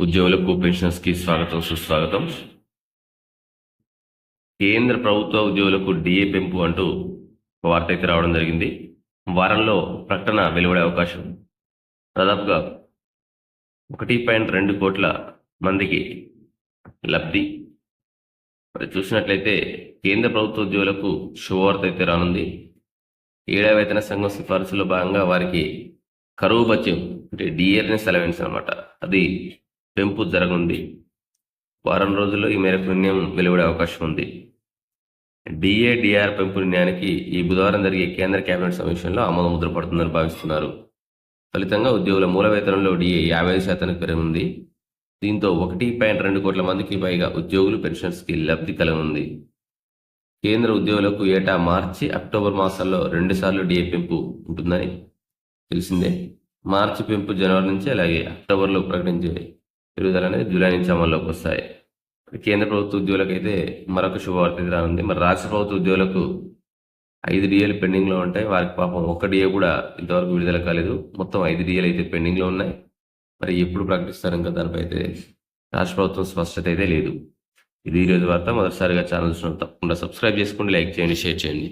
ఉద్యోగులకు పెన్షన్స్కి స్వాగతం సుస్వాగతం. కేంద్ర ప్రభుత్వ ఉద్యోగులకు డిఏ పెంపు అంటూ వార్త అయితే రావడం జరిగింది. వారంలో ప్రకటన వెలువడే అవకాశం. దాదాపుగా ఒకటి పాయింట్ రెండు కోట్ల మందికి లబ్ధి. మరి చూసినట్లయితే కేంద్ర ప్రభుత్వ ఉద్యోగులకు శుభవార్త అయితే రానుంది. ఏడా వేతన సంఘం సిఫార్సులో భాగంగా వారికి కరువు బత్యం అంటే డిఏర్ని అలవెన్స్ అనమాట అది పెంపు జరగనుంది. వారం రోజుల్లో ఈ మేరకు నిర్ణయం వెలువడే అవకాశం ఉంది. డిఏ డిఆర్ పెంపు నిర్ణయానికి ఈ బుధవారం జరిగే కేంద్ర కేబినెట్ సమీక్షంలో ఆమోద ముద్ర పడుతుందని భావిస్తున్నారు. ఫలితంగా ఉద్యోగుల మూల వేతనంలో డిఏ యాభై ఐదు శాతానికి పెరగనుంది. దీంతో ఒకటి పాయింట్ రెండు కోట్ల మందికి పైగా ఉద్యోగులు పెన్షన్స్కి లబ్ధి కలగనుంది. కేంద్ర ఉద్యోగులకు ఏటా మార్చి అక్టోబర్ మాసాల్లో రెండుసార్లు డిఏ పెంపు ఉంటుందని తెలిసిందే. మార్చి పెంపు జనవరి నుంచి అలాగే అక్టోబర్లో ప్రకటించే పెరుగుదల అనేది జూలై నుంచి అమల్లోకి వస్తాయి. కేంద్ర ప్రభుత్వ ఉద్యోగులకు అయితే మరొక శుభవార్త రానుంది. మరి రాష్ట్ర ప్రభుత్వ ఉద్యోగులకు ఐదు డిఏలు పెండింగ్లో ఉంటాయి. వారికి పాపం ఒక్క డిఏ కూడా ఇంతవరకు విడుదల కాలేదు. మొత్తం ఐదు డిఏలు అయితే పెండింగ్లో ఉన్నాయి. మరి ఎప్పుడు ప్రకటిస్తారు ఇంకా దానిపై అయితే రాష్ట్ర ప్రభుత్వం స్పష్టత అయితే లేదు. ఇది ఈరోజు వార్త. మొదటిసారిగా ఛానల్స్ తప్పకుండా సబ్స్క్రైబ్ చేసుకోండి లైక్ చేయండి షేర్ చేయండి.